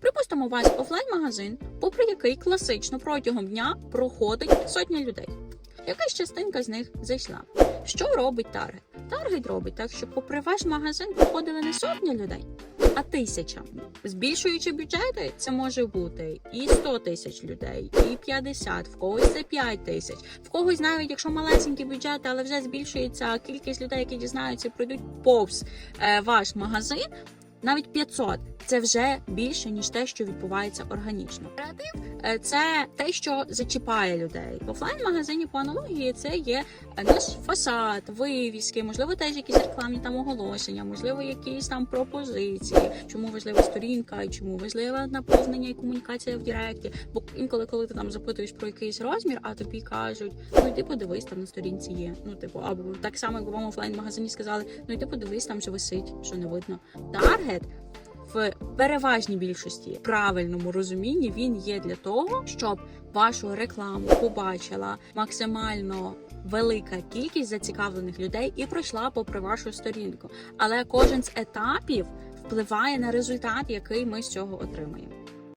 Припустимо, у вас офлайн-магазин, попри який класично протягом дня проходить сотня людей. Якась частинка з них зайшла. Що робить таргет? Таргет робить так, щоб попри ваш магазин проходили не сотня людей, а тисяча. Збільшуючи бюджети, це може бути і 100 тисяч людей, і 50, в когось це 5 тисяч, в когось навіть якщо малесенькі бюджети, але вже збільшується кількість людей, які дізнаються пройдуть повз е, ваш магазин. Навіть 500 – це вже більше ніж те, що відбувається органічно. Креатив е, це те, що зачіпає людей. В офлайн-магазині по аналогії це є е, наш фасад, вивіски, можливо, теж якісь рекламні там оголошення, можливо, якісь там пропозиції, чому важлива сторінка, і чому важливе наповнення і комунікація в Директі. Бо інколи, коли ти там запитуєш про якийсь розмір, а тобі кажуть, ну йди подивись, там на сторінці є. Ну, типу, або так само, як в моєму офлайн-магазині сказали, ну йди подивись, там же висить, що не видно. Таргет в переважній більшості правильному розумінні він є для того, щоб вашу рекламу побачила максимально велика кількість зацікавлених людей і пройшла попри вашу сторінку. Але кожен з етапів впливає на результат, який ми з цього отримаємо.